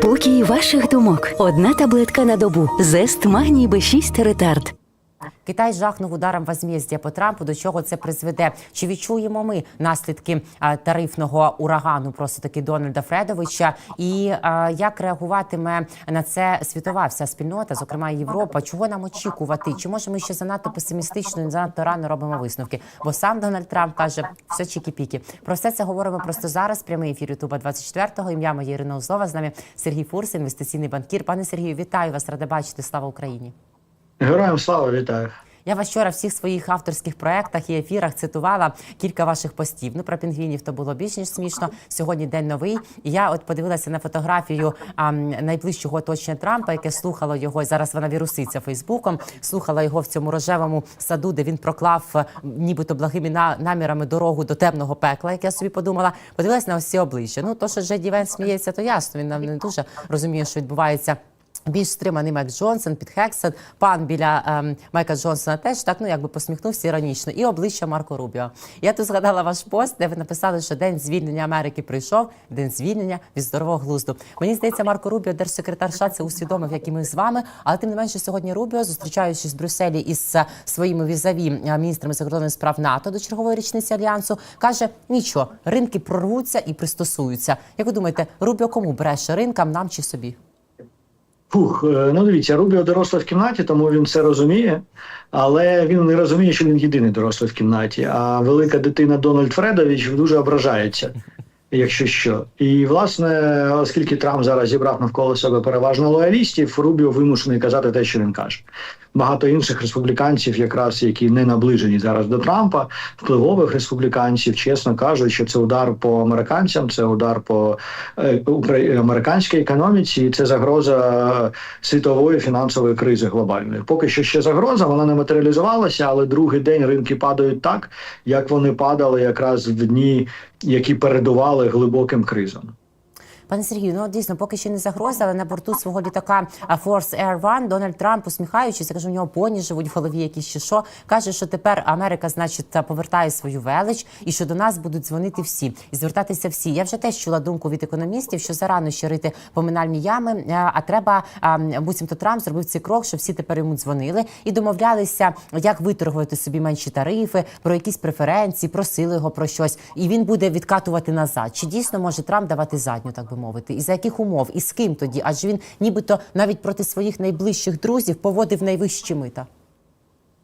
Спокій ваших думок. Одна таблетка на добу. Зест магній Б6 ретард. Китай жахнув ударом возмездя по Трампу. До чого це призведе? Чи відчуємо ми наслідки тарифного урагану? Просто таки Дональда Фредовича, і як реагуватиме на це світова вся спільнота, зокрема Європа? Чого нам очікувати? Чи може ми ще занадто песимістично і занадто рано робимо висновки? Бо сам Дональд Трамп каже, все чікі-пікі. Про все це говоримо просто зараз. Прямий ефір Ютуба 24-го. Ім'я моє Ірина Узлова. З нами Сергій Фурс, інвестиційний банкір. Пане Сергію, вітаю вас, рада бачити. Слава Україні. Героям слава вітаю. Я вас вчора в всіх своїх авторських проектах і ефірах цитувала кілька ваших постів. Ну про пінгвінів то було більш ніж смішно. Сьогодні день новий. І я от подивилася на фотографію а, найближчого оточення Трампа, яке слухало його. Зараз вона віруситься Фейсбуком. Слухала його в цьому рожевому саду, де він проклав е, нібито благими на- намірами дорогу до темного пекла. Як я собі подумала, подивилася на ось ці обличчя. Ну то, що Джеді Вен сміється, то ясно. Він нам не дуже розуміє, що відбувається. Більш стриманий Майк Джонсон, Піт Хексон, пан біля ем, Майка Джонсона теж так ну якби посміхнувся іронічно, і обличчя Марко Рубіо. Я тут згадала ваш пост, де ви написали, що день звільнення Америки прийшов, день звільнення від здорового глузду. Мені здається, Марко Рубіо, держсекретар США, це усвідомив, як і ми з вами. Але тим не менше, сьогодні Рубіо, зустрічаючись в Брюсселі із е, своїми візаві е, міністрами закордонних справ НАТО до чергової річниці альянсу, каже: нічого, ринки прорвуться і пристосуються. Як ви думаєте, Рубіо кому бреше ринкам, нам чи собі? Фух, е, ну дивіться, Рубіо доросла в кімнаті, тому він це розуміє, але він не розуміє, що він єдиний дорослий в кімнаті. А велика дитина Дональд Фредович дуже ображається, якщо що. І власне, оскільки Трамп зараз зібрав навколо себе переважно лоялістів, Рубіо вимушений казати те, що він каже. Багато інших республіканців, якраз які не наближені зараз до Трампа, впливових республіканців, чесно кажуть, що це удар по американцям, це удар по е, американській економіці, і це загроза світової фінансової кризи глобальної. Поки що ще загроза, вона не матеріалізувалася, але другий день ринки падають так, як вони падали якраз в дні, які передували глибоким кризам. Пане Сергію, ну дійсно, поки ще не загроза, але на борту свого літака Force Air One Дональд Трамп, усміхаючись, я кажу, у нього поні живуть в голові, якісь чи що, каже, що тепер Америка, значить, повертає свою велич, і що до нас будуть дзвонити всі і звертатися всі. Я вже теж чула думку від економістів, що зарано ще поминальні ями. а, А треба буцімто Трамп зробив цей крок, що всі тепер йому дзвонили і домовлялися, як виторгувати собі менші тарифи, про якісь преференції, просили його про щось, і він буде відкатувати назад. Чи дійсно може Трамп давати задню, так би мовити, і за яких умов, і з ким тоді? Адже він нібито навіть проти своїх найближчих друзів поводив найвищі мита.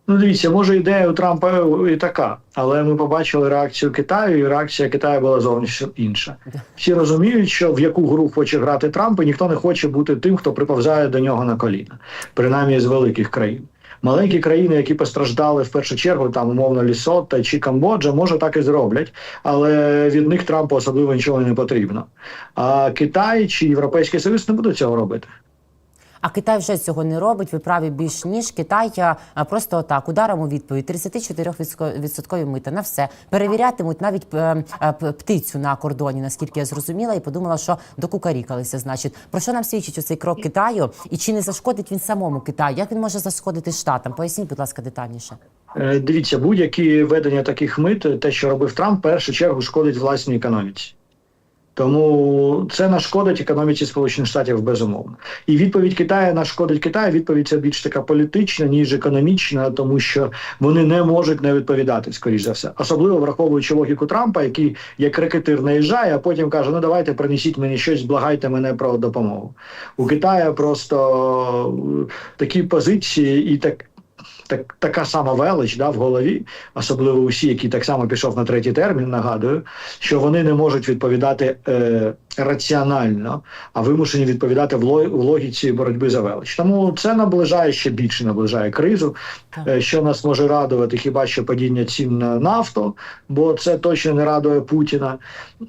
Ну, дивіться, може ідея у Трампа і така, але ми побачили реакцію Китаю, і реакція Китаю була зовсім інша. Всі розуміють, що в яку гру хоче грати Трамп, і ніхто не хоче бути тим, хто приповзає до нього на коліна, принаймні з великих країн. Маленькі країни, які постраждали в першу чергу, там умовно Лісота чи Камбоджа, може так і зроблять, але від них Трампу особливо нічого не потрібно. А Китай чи Європейський Союз не будуть цього робити. А Китай вже цього не робить. Ви праві більш ніж Китай просто отак ударом у відповідь 34% мита на все перевірятимуть навіть е, е, п- птицю на кордоні, наскільки я зрозуміла, і подумала, що докукарікалися. Значить, про що нам свідчить оцей крок Китаю, і чи не зашкодить він самому Китаю? Як він може зашкодити штатам? Поясніть, будь ласка, детальніше. Е, Дивіться, будь-які ведення таких мит, те, що робив Трамп, в першу чергу шкодить власній економіці. Тому це нашкодить економіці Сполучених Штатів безумовно. І відповідь Китаю нашкодить Китаю. Відповідь це більш така політична, ніж економічна, тому що вони не можуть не відповідати, скоріш за все. Особливо враховуючи логіку Трампа, який як рекетир наїжджає, а потім каже: Ну давайте принесіть мені щось, благайте мене про допомогу. У Китаю просто такі позиції і так так, така сама велич да, в голові, особливо усі, які так само пішов на третій термін, нагадую, що вони не можуть відповідати е, раціонально, а вимушені відповідати в, ло, в логіці боротьби за велич. Тому це наближає ще більше наближає кризу. Е, що нас може радувати, хіба що падіння цін на нафту, бо це точно не радує Путіна.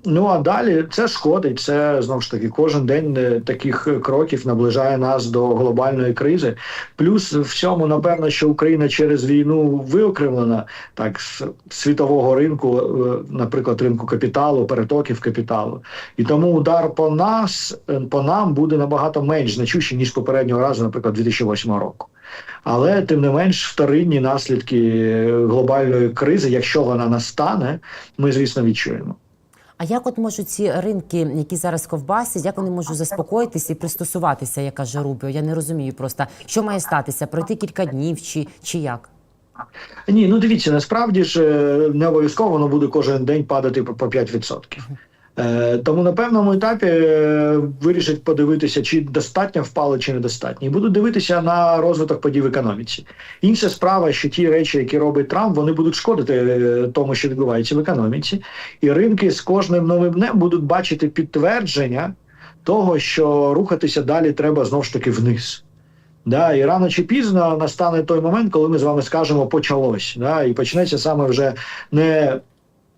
Ну а далі це шкодить. Це знову ж таки кожен день е, таких кроків наближає нас до глобальної кризи. Плюс в цьому, напевно, що Україна через війну виокремлена так з світового ринку, е, наприклад, ринку капіталу, перетоків капіталу. І тому удар по нас, е, по нам буде набагато менш значущий, ніж попереднього разу, наприклад, 2008 року. Але тим не менш вторинні наслідки глобальної кризи, якщо вона настане, ми звісно відчуємо. А як от можуть ці ринки, які зараз ковбасять, як вони можуть заспокоїтися і пристосуватися, як каже Рубіо? Я не розумію просто, що має статися, пройти кілька днів чи, чи як? Ні, ну дивіться, насправді ж е, не обов'язково воно буде кожен день падати по 5%. Е, Тому на певному етапі е, вирішать подивитися, чи достатньо впало, чи недостатньо. І будуть дивитися на розвиток подій в економіці. Інша справа, що ті речі, які робить Трамп, вони будуть шкодити е, тому, що відбувається в економіці, і ринки з кожним новим днем будуть бачити підтвердження того, що рухатися далі треба знову ж таки вниз. Да, і рано чи пізно настане той момент, коли ми з вами скажемо почалось. Да, і почнеться саме вже не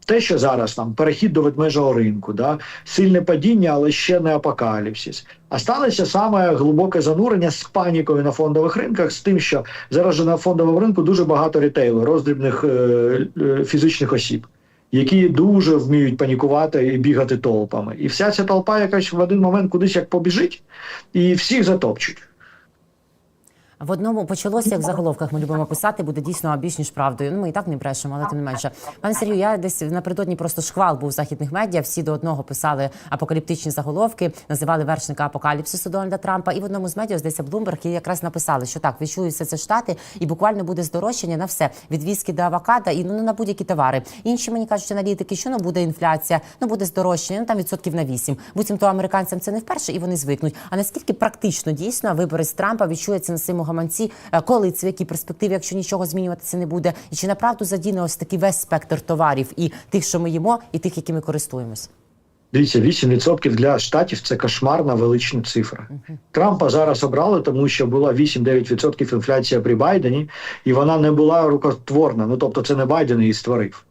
те, що зараз там перехід до ведмежого ринку, да, сильне падіння, але ще не апокаліпсис. А станеться саме глибоке занурення з панікою на фондових ринках, з тим, що зараз же на фондовому ринку дуже багато рітейлу, роздрібних е, е, фізичних осіб. Які дуже вміють панікувати і бігати толпами, і вся ця толпа якась в один момент кудись як побіжить, і всіх затопчуть. В одному почалося, як в заголовках ми любимо писати, буде дійсно більш ніж правдою. Ну ми і так не брешемо, але тим не менше. Пане Сергію, я десь напередодні просто шквал був західних медіа. Всі до одного писали апокаліптичні заголовки, називали вершника апокаліпсису Дональда Трампа. І в одному з медіа, здається, Блумберг, і якраз написали, що так, відчуються це штати, і буквально буде здорожчання на все від віскі до авокадо і ну на будь-які товари. Інші мені кажуть, аналітики, що ну буде інфляція, ну буде здорожчання, ну там відсотків на вісім. Буцімто американцям це не вперше, і вони звикнуть. А наскільки практично дійсно виборець Трампа відчується на своєму гаманці, е, коли це в якій перспективі, якщо нічого змінюватися не буде, і чи направду задіне ось такий весь спектр товарів і тих, що ми їмо, і тих, якими користуємось? Дивіться, 8% для штатів це кошмарна велична цифра. Трампа зараз обрали, тому що була 8-9% інфляція при Байдені, і вона не була рукотворна. Ну тобто, це не Байден її створив.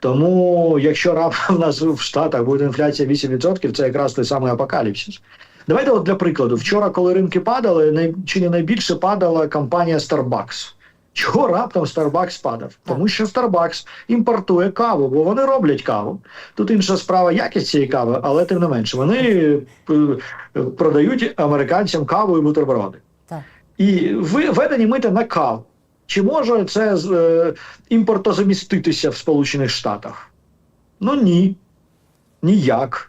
Тому, якщо раптом в нас в Штатах буде інфляція 8%, це якраз той самий апокаліпсис. Давайте, от для прикладу, вчора, коли ринки падали, най... чи не найбільше падала компанія Starbucks. Чого раптом Starbucks падав? Тому що Starbucks імпортує каву, бо вони роблять каву. Тут інша справа якість цієї кави, але тим не менше, вони е, продають американцям каву і бутерброди. Так. І введені мити на каву. Чи може це е, імпортозаміститися в Сполучених Штатах? Ну ні. Ніяк.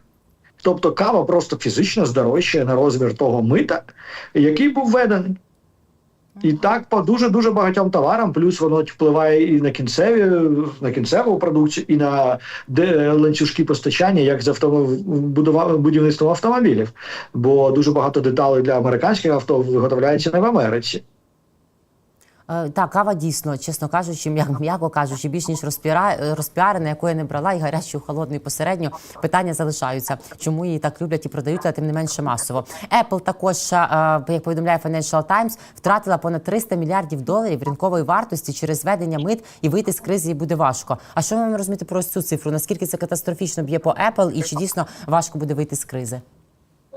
Тобто кава просто фізично здорожчає на розмір того мита, який був введений. І так по дуже дуже багатьом товарам, плюс воно впливає і на кінцеві, на кінцеву продукцію, і на де, ланцюжки постачання, як з будівництвом автомобілів. Бо дуже багато деталей для американських авто виготовляється не в Америці. Е, Так, кава дійсно, чесно кажучи, м'яко, кажучи, більш ніж розпіра, е, розпіарена, яку я не брала, і гарячу, і холодну, і посередньо. Питання залишаються, чому її так люблять і продають, а тим не менше масово. Apple також, е, як повідомляє Financial Times, втратила понад 300 мільярдів доларів ринкової вартості через введення мит і вийти з кризи буде важко. А що ми маємо розуміти про цю цифру? Наскільки це катастрофічно б'є по Apple, і чи дійсно важко буде вийти з кризи?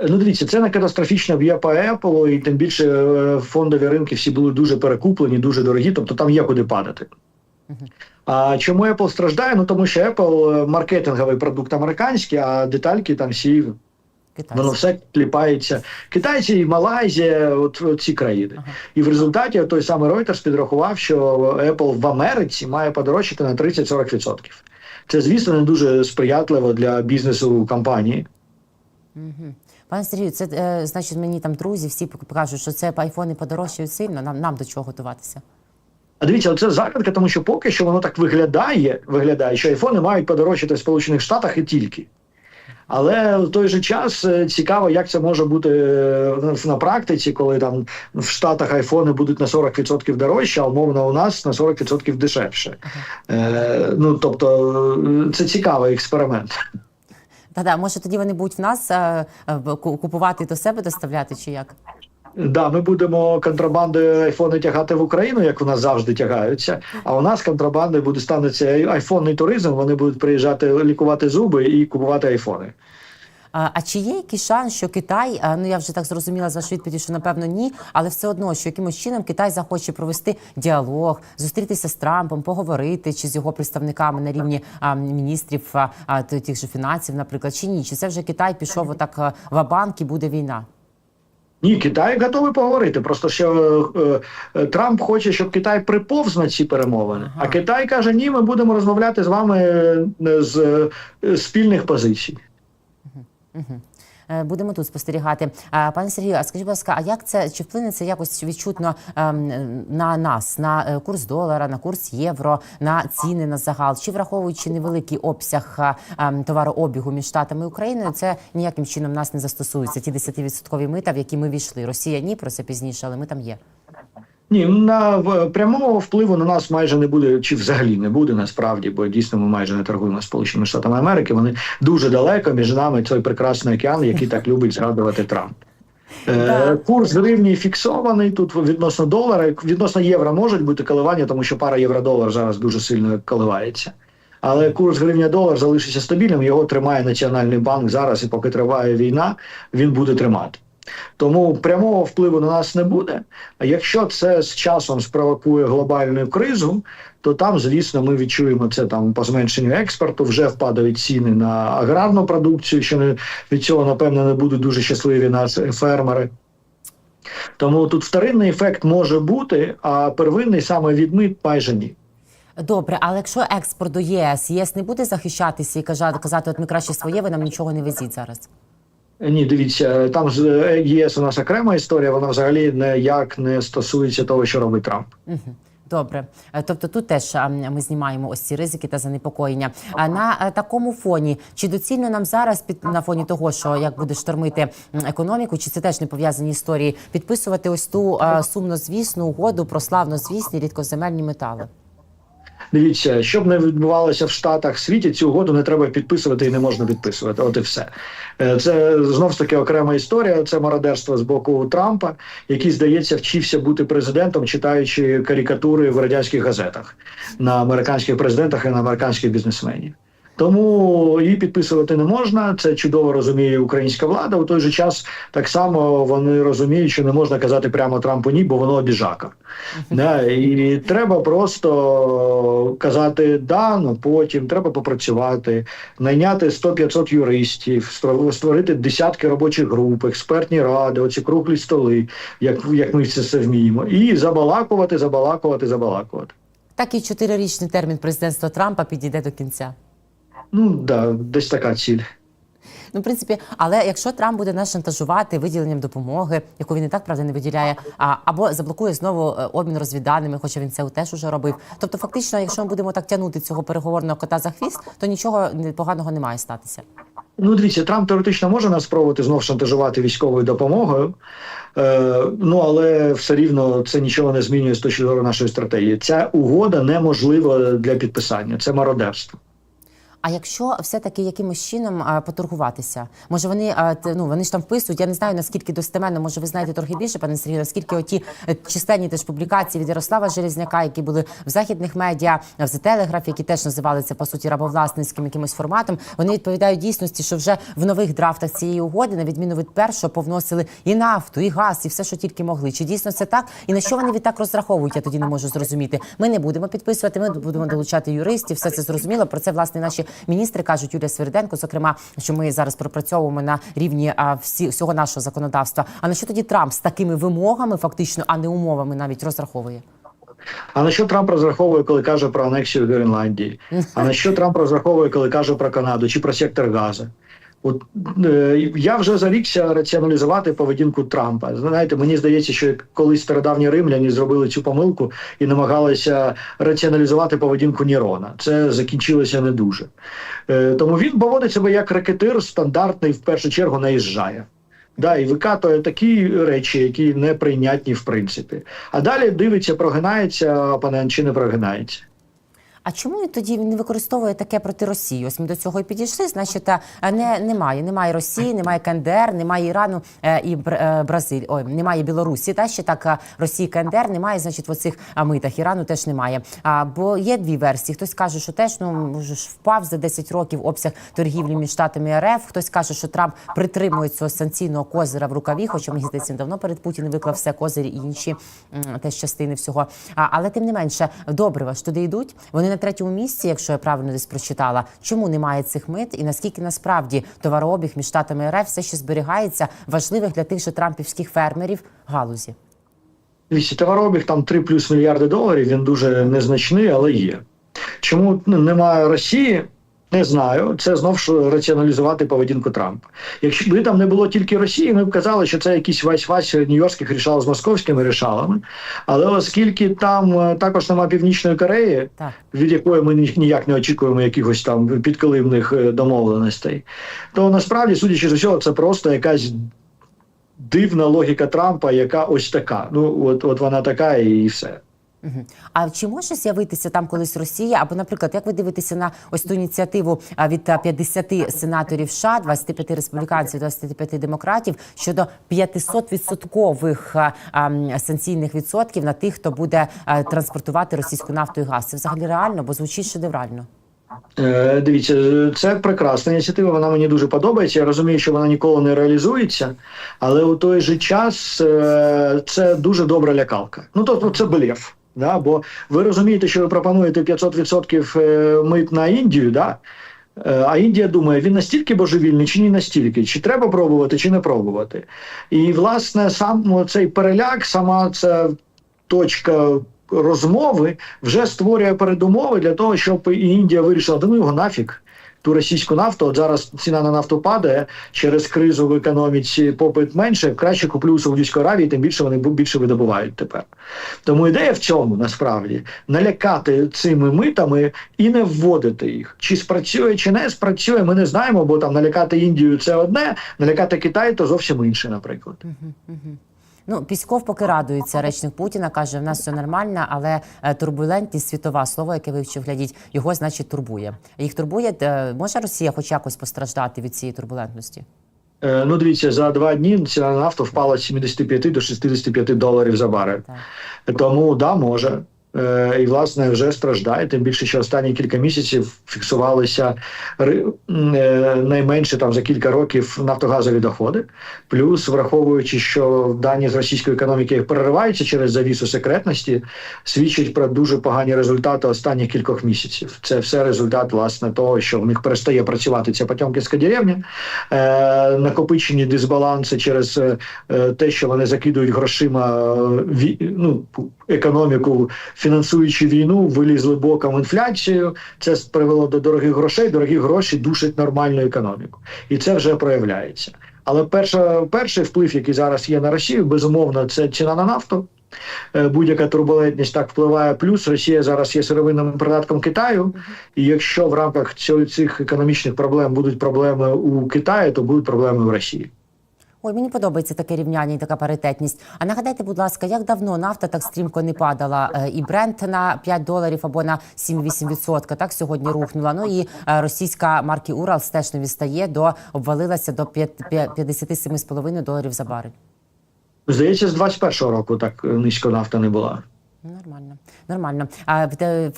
Ну, дивіться, це не катастрофічно б'є по Apple, і тим більше е, фондові ринки всі були дуже перекуплені, дуже дорогі, тобто там є куди падати. А чому Apple страждає? Ну тому що Apple е, маркетинговий продукт американський, а детальки там всі Китайці. воно все кліпається. Китайці і Малайзія, от, от ці країни. Ага. І в результаті той самий Reuters підрахував, що Apple в Америці має подорожчати на 30-40%. Це, звісно, не дуже сприятливо для бізнесу компанії. Мгм. Пане Сергію, це е, значить мені там друзі всі покажуть, що це айфони подорожчають сильно. Нам нам до чого готуватися? А дивіться, це загадка, тому що поки що воно так виглядає, виглядає, що айфони мають подорожчати в Сполучених Штатах і тільки. Але в той же час е, цікаво, як це може бути е, на практиці, коли там в Штатах айфони будуть на 40% дорожче, а умовно у нас на 40% дешевше. Е, ну тобто е, це цікавий експеримент. Та-да, може тоді вони будуть в нас а, а, купувати до себе доставляти, чи як? Да, ми будемо контрабандою айфони тягати в Україну, як у нас завжди тягаються. А у нас контрабандою буде станеться айфонний туризм. Вони будуть приїжджати лікувати зуби і купувати айфони. А, чи є якийсь шанс, що Китай, ну я вже так зрозуміла з вашої відповіді, що напевно ні, але все одно, що якимось чином Китай захоче провести діалог, зустрітися з Трампом, поговорити чи з його представниками на рівні а, міністрів а, а, тих же фінансів, наприклад, чи ні? Чи це вже Китай пішов отак в банк і буде війна? Ні, Китай готовий поговорити. Просто що е, е, Трамп хоче, щоб Китай приповз на ці перемовини. Ага. А Китай каже: ні, ми будемо розмовляти з вами е, з е, спільних позицій. Е, Будемо тут спостерігати. Е, Пане Сергію, а скажіть, будь ласка, а як це чи вплине це якось відчутно ем, на нас, на е, курс долара, на курс євро, на ціни на загал? Чи враховуючи невеликий обсяг ем, товарообігу між штатами і Україною, це ніяким чином нас не застосується? Ті 10% мита, в які ми війшли. Росія ні, про це пізніше, але ми там є. Ні, на в- прямого впливу на нас майже не буде, чи взагалі не буде насправді, бо дійсно ми майже не торгуємо з Сполученими Штатами Америки. Вони дуже далеко між нами той прекрасний океан, який так любить згадувати Трамп. Е, Да. Курс гривні фіксований тут відносно долара. Відносно євро можуть бути коливання, тому що пара євро-долар зараз дуже сильно коливається. Але курс гривня-долар залишиться стабільним. Його тримає Національний банк зараз, і поки триває війна, він буде тримати. Тому прямого впливу на нас не буде. А якщо це з часом спровокує глобальну кризу, то там, звісно, ми відчуємо це там по зменшенню експорту. Вже впадають ціни на аграрну продукцію, що не від цього напевно не будуть дуже щасливі наші фермери. Тому тут вторинний ефект може бути, а первинний саме від мит майже ні. Добре, але якщо експорт до ЄС, ЄС не буде захищатися і казати, от ми краще своє, ви нам нічого не везіть зараз. Ні, дивіться, там з е, ЄС у нас окрема історія, вона взагалі ніяк не стосується того, що робить Трамп. Добре, Е, тобто тут теж ми знімаємо ось ці ризики та занепокоєння. А на е, такому фоні чи доцільно нам зараз під на фоні того, що як буде штормити економіку, чи це теж не пов'язані історії, підписувати ось ту е, сумнозвісну угоду про славнозвісні рідкоземельні метали? Дивіться, щоб не відбувалося в Штатах світі, цю угоду не треба підписувати і не можна підписувати. От і все. Е, Це знов ж таки окрема історія. Це мародерство з боку Трампа, який, здається, вчився бути президентом, читаючи карикатури в радянських газетах на американських президентах і на американських бізнесменів. Тому її підписувати не можна. Це чудово розуміє українська влада. У той же час так само вони розуміють, що не можна казати прямо Трампу ні, бо воно обіжака. Да, і треба просто казати да, ну потім треба попрацювати, найняти 100-500 юристів, створити десятки робочих груп, експертні ради, оці круглі столи, як, як ми це все вміємо, і забалакувати, забалакувати, забалакувати. Так і чотирирічний термін президентства Трампа підійде до кінця. Ну да, десь така ціль. Ну, в принципі, але якщо Трамп буде нас шантажувати виділенням допомоги, яку він і так правда не виділяє, а або заблокує знову е, обмін розвідданими, хоча він це теж уже робив. Тобто, фактично, якщо ми будемо так тягнути цього переговорного кота за хвіст, то нічого поганого не має статися. Ну, дивіться, Трамп теоретично може нас спробувати знов шантажувати військовою допомогою. Е, ну але все рівно це нічого не змінює з точки зору нашої стратегії. Ця угода неможлива для підписання. Це мародерство. А якщо все-таки якимось чином поторгуватися, може вони ну вони ж там вписують. Я не знаю наскільки достеменно, може ви знаєте трохи більше, пане Сергію, наскільки оті е, численні теж публікації від Ярослава Железняка, які були в західних медіа, в The Telegraph, які теж називали це по суті рабовласницьким якимось форматом. Вони відповідають дійсності, що вже в нових драфтах цієї угоди, на відміну від першого, повносили і нафту, і газ, і все, що тільки могли. Чи дійсно це так? І на що вони відтак розраховують? Я тоді не можу зрозуміти. Ми не будемо підписувати, ми будемо долучати юристів. Все це зрозуміло. Про це власне наші міністри кажуть Юлія Сверденко, зокрема, що ми зараз пропрацьовуємо на рівні всі всього нашого законодавства. А на що тоді Трамп з такими вимогами, фактично, а не умовами, навіть розраховує? А на що Трамп розраховує, коли каже про анексію Гренландії? А на що Трамп розраховує, коли каже про Канаду чи про сектор Газу? От е, я вже зарікся раціоналізувати поведінку Трампа. Знаєте, мені здається, що колись стародавні римляні зробили цю помилку і намагалися раціоналізувати поведінку Нірона. Це закінчилося не дуже. Е, тому він поводить себе як ракетир, стандартний в першу чергу наїжджає. Да, і викатує такі речі, які неприйнятні в принципі. А далі дивиться, прогинається опонент чи не прогинається. А чому він тоді не використовує таке проти Росії? Ось ми до цього і підійшли. Значить, а, не немає. Немає Росії, немає КНДР, немає Ірану е, і е, Ой, немає Білорусі. Та ще так Росії, КНДР немає. Значить, в оцих митах Ірану теж немає. А бо є дві версії. Хтось каже, що теж ну ж впав за 10 років обсяг торгівлі між штатами РФ. Хтось каже, що Трамп притримує цього санкційного козира в рукаві, хоча мені здається, він давно перед Путіним виклав все козирі і інші теж частини всього. А, але тим не менше, добрива ж туди йдуть. Вони на третьому місці, якщо я правильно десь прочитала. Чому немає цих мит, і наскільки насправді товарообіг між штатами РФ все ще зберігається важливих для тих же трампівських фермерів галузі? Дивіться, товарообіг там 3 плюс мільярди доларів, він дуже незначний, але є. Чому ну, немає Росії? Не знаю. Це знов ж раціоналізувати поведінку Трампа. Якщо би там не було тільки Росії, ми б казали, що це якийсь вась-вась нью-йоркських рішал з московськими рішалами. Але оскільки там е, також немає Північної Кореї, Так. від якої ми ніяк не очікуємо якихось там підкилимних е, домовленостей, то насправді, судячи з усього, це просто якась дивна логіка Трампа, яка ось така. Ну от, от вона така і все. Мгм. А чи може з'явитися там колись Росія? Або, наприклад, як ви дивитеся на ось ту ініціативу від а, 50 сенаторів США, 25 республіканців, 25 демократів щодо 500 відсоткових санкційних відсотків на тих, хто буде транспортувати російську нафту і газ? Це взагалі реально, бо звучить шедеврально. Е, дивіться, це прекрасна ініціатива. Вона мені дуже подобається. Я розумію, що вона ніколи не реалізується, але у той же час е, це дуже добра лякалка. Ну тобто це блеф. Да? Бо ви розумієте, що ви пропонуєте 500% е, мит на Індію, да? Е, А Індія думає, він настільки божевільний, чи не настільки, чи треба пробувати, чи не пробувати. І власне сам цей переляк, сама ця точка розмови вже створює передумови для того, щоб Індія вирішила, да ну його нафіг. Ту російську нафту, от зараз ціна на нафту падає через кризу в економіці, попит менше. Краще куплю у Саудівської Аравії, тим більше вони більше видобувають тепер. Тому ідея в цьому насправді налякати цими митами і не вводити їх. Чи спрацює, чи не спрацює, ми не знаємо, бо там налякати Індію це одне, налякати Китай то зовсім інше, наприклад. Ну, Пісков поки радується. Речник Путіна каже, в нас все нормально, але е, турбулентність світова слово, яке вивчив глядіть, його значить турбує. Їх турбує. е, Може Росія хоч якось постраждати від цієї турбулентності? Е, Ну, дивіться, за два дні ціна на нафту впала з 75 до 65 доларів за барель. Тому да, може. Е, І власне вже страждає. Тим більше, що останні кілька місяців фіксувалися е, найменше там за кілька років нафтогазові доходи. Плюс, враховуючи, що дані з російської економіки перериваються через завісу секретності, свідчить про дуже погані результати останніх кількох місяців. Це все результат власне того, що в них перестає працювати ця Потьомкінська деревня, е, накопичені дисбаланси через те, що вони закидують грошима ну, економіку, фінансуючи війну, вилізли боком інфляцію. Це привело до дорогих грошей. Дорогі гроші душать нормальну економіку, і це вже проявляється. Але перша, перший вплив, який зараз є на Росію, безумовно, це ціна на нафту. Е, Будь-яка турбулентність так впливає. Плюс Росія зараз є сировинним придатком Китаю. І якщо в рамках цих економічних проблем будуть проблеми у Китаї, то будуть проблеми в Росії. Ой, мені подобається таке рівняння і така паритетність. А нагадайте, будь ласка, як давно нафта так стрімко не падала? Е, І Брент на 5 доларів або на 7-8% так сьогодні рухнула. Ну і е, російська марки Уралс теж не відстає до обвалилася до 57,5 доларів за барель. Здається, з 21-го року так низько нафта не була. Нормально, нормально. А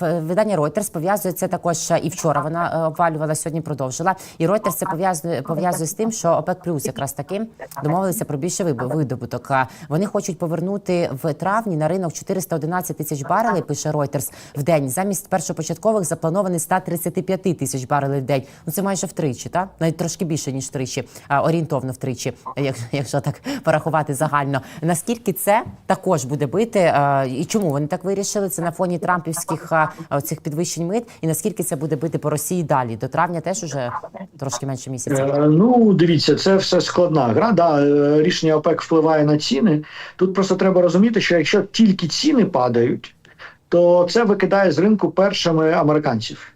видання Reuters пов'язує це також і вчора. Вона е, обвалювала сьогодні. Продовжила. І Reuters це пов'язує пов'язує з тим, що ОПЕК плюс якраз таки домовилися про більше видобуток. Вони хочуть повернути в травні на ринок 411 тисяч барелей. Пише Reuters, в день замість першопочаткових запланований 135 тисяч барелей в день. Ну це майже втричі, та навіть трошки більше ніж втричі, а, орієнтовно втричі, як- якщо так порахувати загально. Наскільки це також буде бити? І чому вони так вирішили? Це на фоні трампівських цих підвищень мит, і наскільки це буде бити по Росії далі? До травня теж уже трошки менше місяця. Е, Ну, дивіться, це все складна гра. Да, е, рішення ОПЕК впливає на ціни. Тут просто треба розуміти, що якщо тільки ціни падають, то це викидає з ринку першими американців.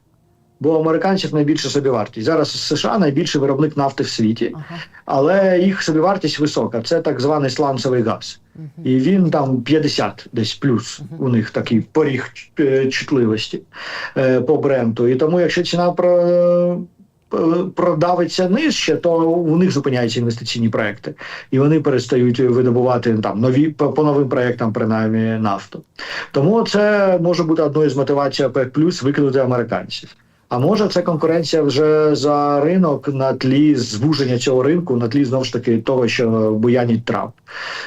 Бо американців найбільша собівартість. Зараз США найбільший виробник нафти в світі, Ага. але їх собівартість висока. Це так званий сланцевий газ. І він там 50 десь плюс. У них такий поріг е, чутливості е, по бренду. І тому, якщо ціна про. е, Продавиться нижче, то у них зупиняються інвестиційні проекти, і вони перестають видобувати там нові по, по новим проектам, принаймні нафту. Тому це може бути одною з мотивацій ОПЕК плюс викинути американців. А може це конкуренція вже за ринок на тлі звуження цього ринку, на тлі знову ж таки того, що буянить Трамп.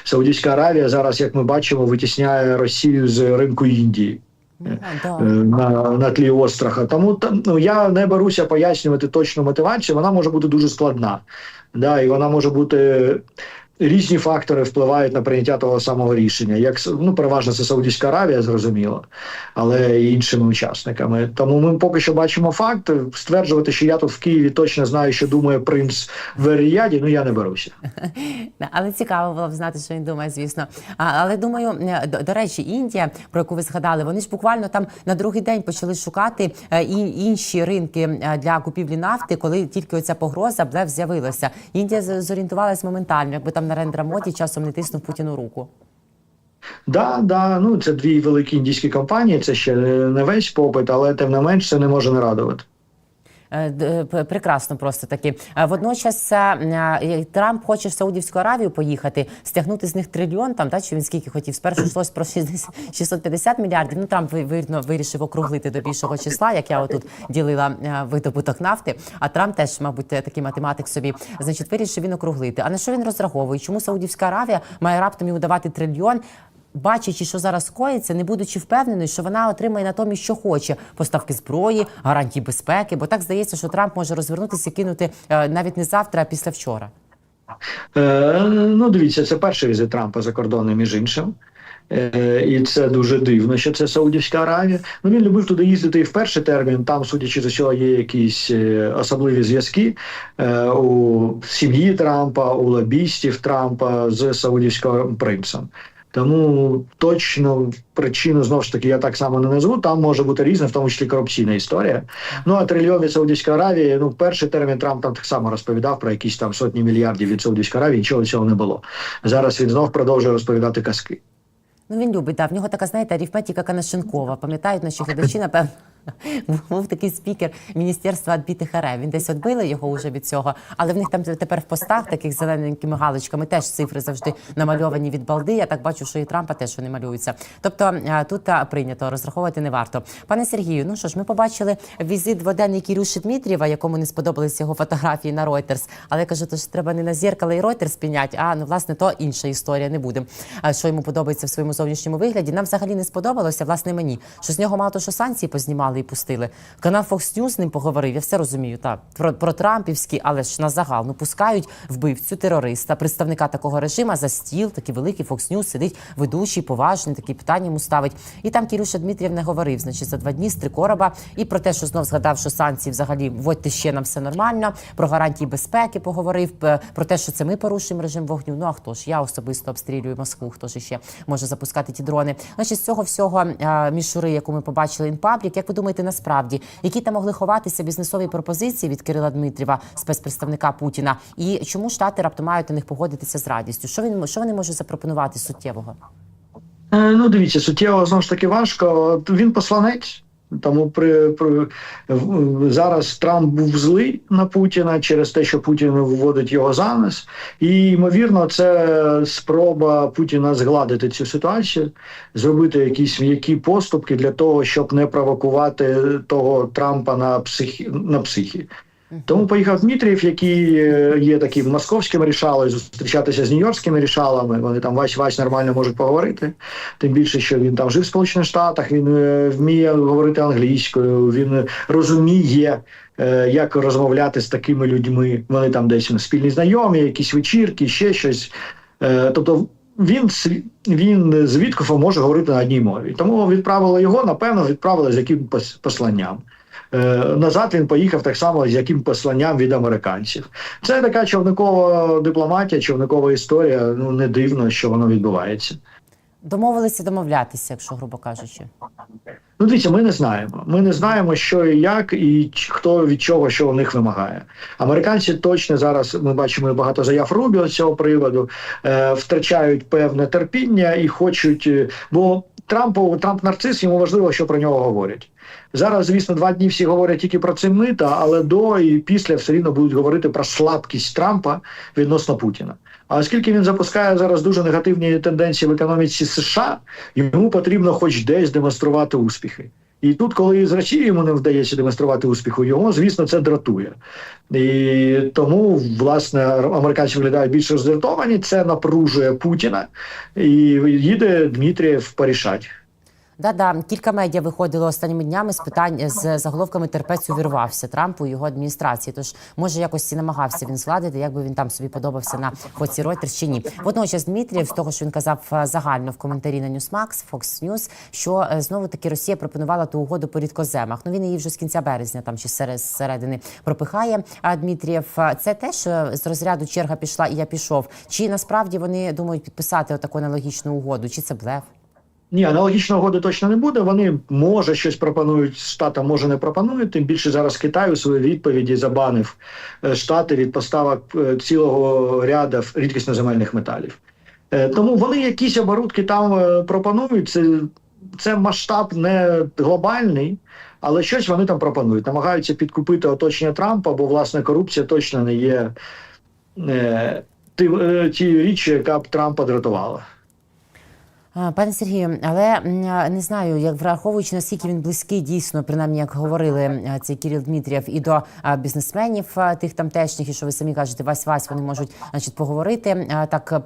Саудівська Аравія зараз, як ми бачимо, витісняє Росію з ринку Індії. Ну, е, на, на тлі остраха. Тому там, ну, я не беруся пояснювати точну мотивацію. Вона може бути дуже складна. Да, і вона може бути. Різні фактори впливають на прийняття того самого рішення. Як ну, переважно це Саудівська Аравія, зрозуміло, але і іншими учасниками. Тому ми поки що бачимо факт. Стверджувати, що я тут в Києві точно знаю, що думає принц в Ріяді, ну я не беруся. Але цікаво було б знати, що він думає, звісно. Але думаю, е, до, речі, Індія, про яку ви згадали, вони ж буквально там на другий день почали шукати е, і інші ринки е, для купівлі нафти, коли тільки оця погроза з'явилася. Індія зорієнтувалась моментально, якби там Нарендра Моді часом не тиснув Путіну руку. Да, да, ну це дві великі індійські компанії, це ще не весь попит, але тим не менш це не може не радувати. Е, п- Прекрасно, просто таки. Е, Водночас е, е, Трамп хоче в Саудівську Аравію поїхати, стягнути з них трильйон. Там та чи він скільки хотів? Спершу йшлось про 60 650 мільярдів. Ну Трамп вирно вирішив округлити до більшого числа, як я отут ділила е, видобуток нафти. А Трамп теж, мабуть, е, такий математик собі. Значить, вирішив він округлити. А на що він розраховує? Чому Саудівська Аравія має раптом йому давати трильйон? Бачачи, що зараз коїться, не будучи впевненою, що вона отримає натомість, що хоче поставки зброї, гарантії безпеки. Бо так здається, що Трамп може розвернутися і кинути е, навіть не завтра, а після вчора. Е, ну, дивіться, це перший візит Трампа за кордоном, між іншим. Е, і це дуже дивно, що це Саудівська Аравія. Ну він любив туди їздити і в перший термін. Там, судячи з усього, є якісь е, особливі зв'язки у сім'ї Трампа, у лобістів Трампа з саудівським принцем. Тому точно причину знову ж таки я так само не назву. Там може бути різна, в тому числі корупційна історія. Ну а трильйон від Саудівської Аравії. Ну, перший термін Трамп там так само розповідав про якісь там сотні мільярдів від Саудівської Аравії. Нічого цього не було. Зараз він знов продовжує розповідати казки. Ну він любить, да. В нього така, знаєте, арифметика Канашенкова. Пам'ятають наші глядачі, напевно. Був такий спікер Міністерства відбитих РФ. Він десь відбили його вже від цього, але в них там тепер в постах таких зелененькими галочками теж цифри завжди намальовані від балди. Я так бачу, що і Трампа теж вони малюються. Тобто е, тут е, прийнято розраховувати не варто. Пане Сергію, ну що ж, ми побачили візит дводенний Кірюші Дмитрієва, якому не сподобалися його фотографії на Reuters. Але я кажу, то ж треба не на зеркало і Reuters пінять, а ну власне то інша історія. Не будемо. А що йому подобається в своєму зовнішньому вигляді. Нам взагалі не сподобалося, власне, мені. Що з нього мало то, що санкції познімали і пустили. Канал Fox News з ним поговорив. Я все розумію. Так про, про Трампівські, але ж на загал. Ну пускають вбивцю терориста, представника такого режиму за стіл. Такий великий Fox News сидить ведучий, поважний, такі питання йому ставить. І там Кірюша Дмитрієв не говорив. Значить, за два дні з три короба. І про те, що знов згадав, що санкції взагалі вводьте ще нам все нормально. Про гарантії безпеки поговорив. Про те, що це ми порушуємо режим вогню. Ну а хто ж? Я особисто обстрілюю Москву. Хто ж ще може запускати ті дрони? Значить, з цього всього е, мішури, яку ми побачили інпаблік, як ви думаєте, насправді, які там могли ховатися бізнесові пропозиції від Кирила Дмитрієва, спецпредставника Путіна, і чому штати раптом мають на них погодитися з радістю? Що він що вони можуть запропонувати суттєвого? Е, Ну, дивіться, суттєво знову ж таки важко. Він посланець. Тому при, при зараз Трамп був злий на Путіна через те, що Путін вводить його за нас, І ймовірно, це спроба Путіна згладити цю ситуацію, зробити якісь м'які поступки для того, щоб не провокувати того Трампа на психі на психі. Тому поїхав Дмитрієв, який е, є таким московським рішалою, зустрічатися з нью-йоркськими рішалами. Вони там вась вась нормально можуть поговорити. Тим більше, що він там жив в Сполучених Штатах, він е, вміє говорити англійською, він розуміє, е, як розмовляти з такими людьми. Вони там десь ну, спільні знайомі, якісь вечірки, ще щось. Тобто. Він він з Віткофом може говорити на одній мові. Тому відправили його, напевно, відправили з яким пос- посланням. Е, Назад він поїхав так само з яким посланням від американців. Це така човникова дипломатія, човникова історія. Ну не дивно, що воно відбувається. Домовилися домовлятися, якщо грубо кажучи. Ну, дивіться, ми не знаємо. Ми не знаємо, що і як, і хто від чого, що у них вимагає. Американці точно зараз ми бачимо багато заяв Рубіо з цього приводу, е, втрачають певне терпіння і хочуть. е, Бо Трампу Трамп нарцис, йому важливо, що про нього говорять. Зараз, звісно, два дні всі говорять тільки про це мита, але до і після все рівно будуть говорити про слабкість Трампа відносно Путіна. А оскільки він запускає зараз дуже негативні тенденції в економіці США, йому потрібно хоч десь демонструвати успіхи. І тут, коли з Росією йому не вдається демонструвати успіху, його, звісно, це дратує. І тому, власне, американці виглядають більш роздратовані, це напружує Путіна, і їде Дмитрієв порішать. Да-да, кілька медіа виходило останніми днями з питань з заголовками терпець увірвався Трампу і його адміністрації. Тож може якось і намагався він зладити, як би він там собі подобався на Фоці Reuters чи ні. Водночас Дмитрієв з того, що він казав е, загально в коментарі на Newsmax, Fox News, що е, знову таки Росія пропонувала ту угоду по рідкоземах. Ну він її вже з кінця березня, там чи серед- зсередини пропихає. А Дмитрієв, е, це теж з розряду черга пішла, і я пішов. Чи насправді вони думають підписати отаку аналогічну угоду? Чи це блеф? Ні, аналогічної угоди точно не буде. Вони може щось пропонують штатам, може не пропонують. Тим більше зараз Китай у своїй відповіді забанив е, штати від поставок е, цілого ряду рідкісноземельних металів. Е, Тому вони якісь оборудки там пропонують. Це, це масштаб не глобальний, але щось вони там пропонують. Намагаються підкупити оточення Трампа, бо власне корупція точно не є ті, ті річі, яка б Трампа дратувала. Пане Сергію, але не знаю, як враховуючи наскільки він близький, дійсно, принаймні, як говорили цей Кирил Дмитрієв, і до бізнесменів тих тамтешніх, і що ви самі кажете, вась вась вони можуть значить поговорити так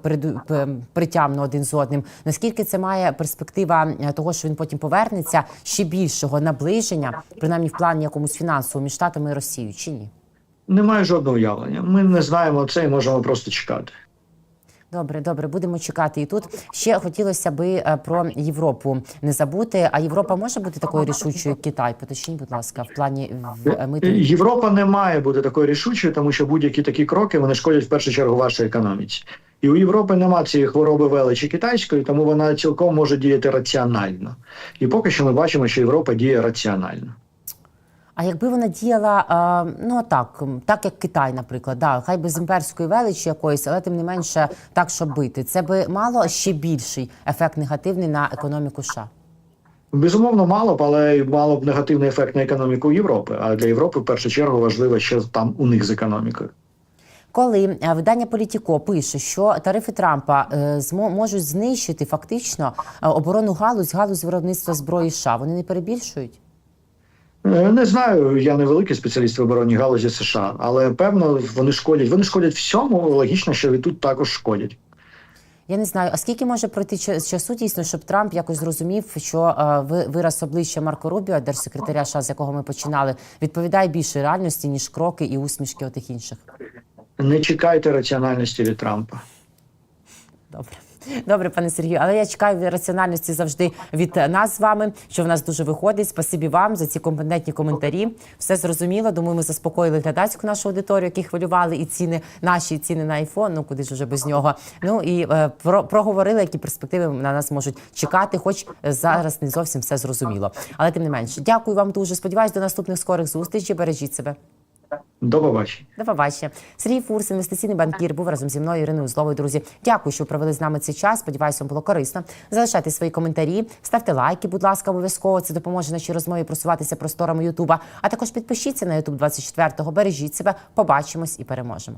притямно один з одним. Наскільки це має перспектива того, що він потім повернеться ще більшого наближення, принаймні в плані якомусь фінансовому між штатами і Росією, чи ні? Немає жодного уявлення. Ми не знаємо це і можемо просто чекати. Добре, добре, будемо чекати. І тут ще хотілося би е, про Європу не забути. А Європа може бути такою рішучою, як Китай? Поточніть, будь ласка, в плані в- е. Європа не має бути такою рішучою, тому що будь-які такі кроки вони шкодять в першу чергу вашій економіці. І у Європи нема цієї хвороби величі китайської, тому вона цілком може діяти раціонально. І поки що ми бачимо, що Європа діє раціонально. А якби вона діяла е, ну так, так як Китай, наприклад, да, хай без імперської величі якоїсь, але тим не менше так, щоб бити, це би мало ще більший ефект негативний на економіку США. Безумовно, мало б, але мало б негативний ефект на економіку Європи. А для Європи в першу чергу важливо, що там у них з економікою. Коли е, видання Політіко пише, що тарифи Трампа е, можуть знищити фактично оборонну галузь, галузь виробництва зброї США, вони не перебільшують? Е, Не знаю, я не великий спеціаліст в оборонній галузі США, але певно вони шкодять. Вони шкодять всьому. Логічно, що і тут також шкодять. Я не знаю, а скільки може пройти часу дійсно, щоб Трамп якось зрозумів, що е, ви- вираз обличчя Марко Рубіо, держсекретаря США, з якого ми починали, відповідає більше реальності ніж кроки і усмішки отих інших. Не чекайте раціональності від Трампа. Добре. Добре, пане Сергію, але я чекаю раціональності завжди від нас з вами, що в нас дуже виходить. Спасибі вам за ці компетентні коментарі. Все зрозуміло. Думаю, ми заспокоїли глядацьку нашу аудиторію, які хвилювали і ціни наші і ціни на айфон. Ну куди ж уже без нього. Ну і е, про, проговорили, які перспективи на нас можуть чекати, хоч зараз не зовсім все зрозуміло. Але тим не менше, дякую вам дуже. Сподіваюсь, до наступних скорих зустрічей. Бережіть себе. До побачення. До побачення. Сергій Фурс, інвестиційний банкір, був разом зі мною Іриною Узловою. Друзі, дякую, що провели з нами цей час. Сподіваюся, вам було корисно. Залишайте свої коментарі, ставте лайки, будь ласка, обов'язково. Це допоможе нашій розмові просуватися просторами Ютуба. А також підпишіться на Ютуб 24-го. Бережіть себе, побачимось і переможемо.